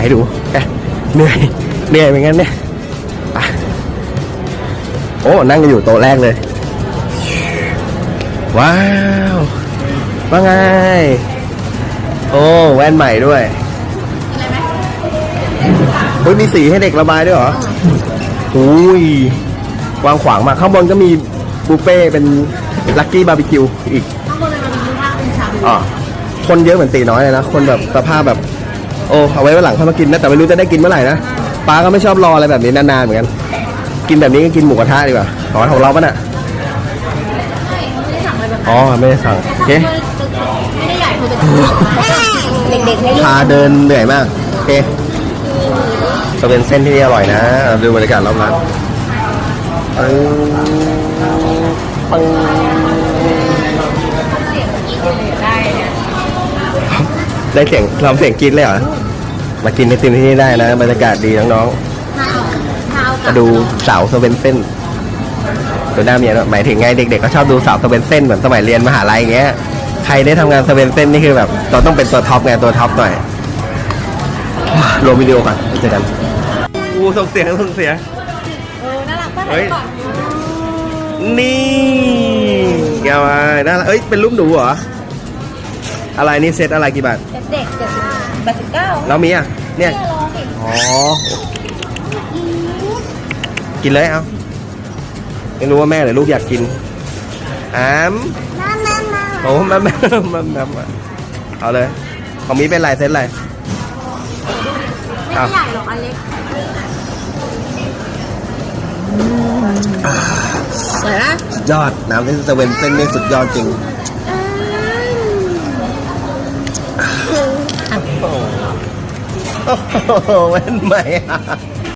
ายให้ดูเอ๊ะเหนื่อยเหนื่อยเหมือนกันเนี่ยไปโอ้นั่งกันอยู่โต๊ะแรกเลย ว้าว ว่าไง โอ้แว่นใหม่ด้วยเฮ้ยมีสีให้เด็กระบายด้วยเหรออุ้ยวางขวางมากข้างบนก็มีบุฟเฟ่ต์เป็นลักกี้บาร์บีคิวอีกข้างบนเลยมันมีภาพเป็นชาบูอ่าคนเยอะเหมือนตีน้อยเลยนะ คนแบบสภาพแบบ โอ้เอาไว้วันหลังค่อยมากินนะแต่ไม่รู้จะได้กินเมื่อไหร่นะป้าก็ไม่ชอบรออะไรแบบนี้นานๆเหมือนกัน กินแบบนี้ก็กินหมูกระทะดีกว่าขอของเราปะน่ะใช่เขาไม่ได้สั่งอะไรแบบอ๋อไม่ได้สั่งโอเคไม่ได้ใหญ่คือเป็นเด็กๆให้ลูกพาเดินเหนื่อยมากโอเคจะเป็นเส้นที่อร่อยนะ ดูบรรยากาศรอบร้าน ได้เสียงทำเสียงกรีดเลยเหรอ มากินไอติมที่นี่ได้นะ บรรยากาศดีน้องถ้าเอาถ้าเอาๆกลัมาบดูสาวสเวนเซ่นดูหน้าเมียหน่อยหมายถึงไงเด็กๆก็ชอบดูสาวสเวนเซ่นเหมือนสมัยเรียนมหาลัยอย่างเงี้ย ใครได้ทำงานสเวนเซ่นนี่คือแบบเราต้องเป็นตัวท็อปไงตัวท็อปหน่อยรวมวิดีโอก่อนเจอกันอู้ส่งเสียงส่งเสียงเออน่ารักป่ะเฮ้ยก่อนนี่แกมาน่ารักเอ้ยเป็นรูปหนูเหรอ อะไรนี่เซตอะไรกี่บาท เด็กเจ็ดสิบแปดสิบเก้าแล้วมีอะ เนี่ยเนี่ยลองสิอ๋อ กินเลยเอาไม่รู้ว่าแม่หรือลูกอยากกินอามมามามาโอ้แม่แม่แม่แม่มาเอาเลย ของมีเป็นลายเซตอะไรไม่ได้ใหญ่หรอกอันเล็กสวยนะ สุดยอด น้ำที่สเวนเส้นนี่สุดยอดจริง 哦，我的妈呀！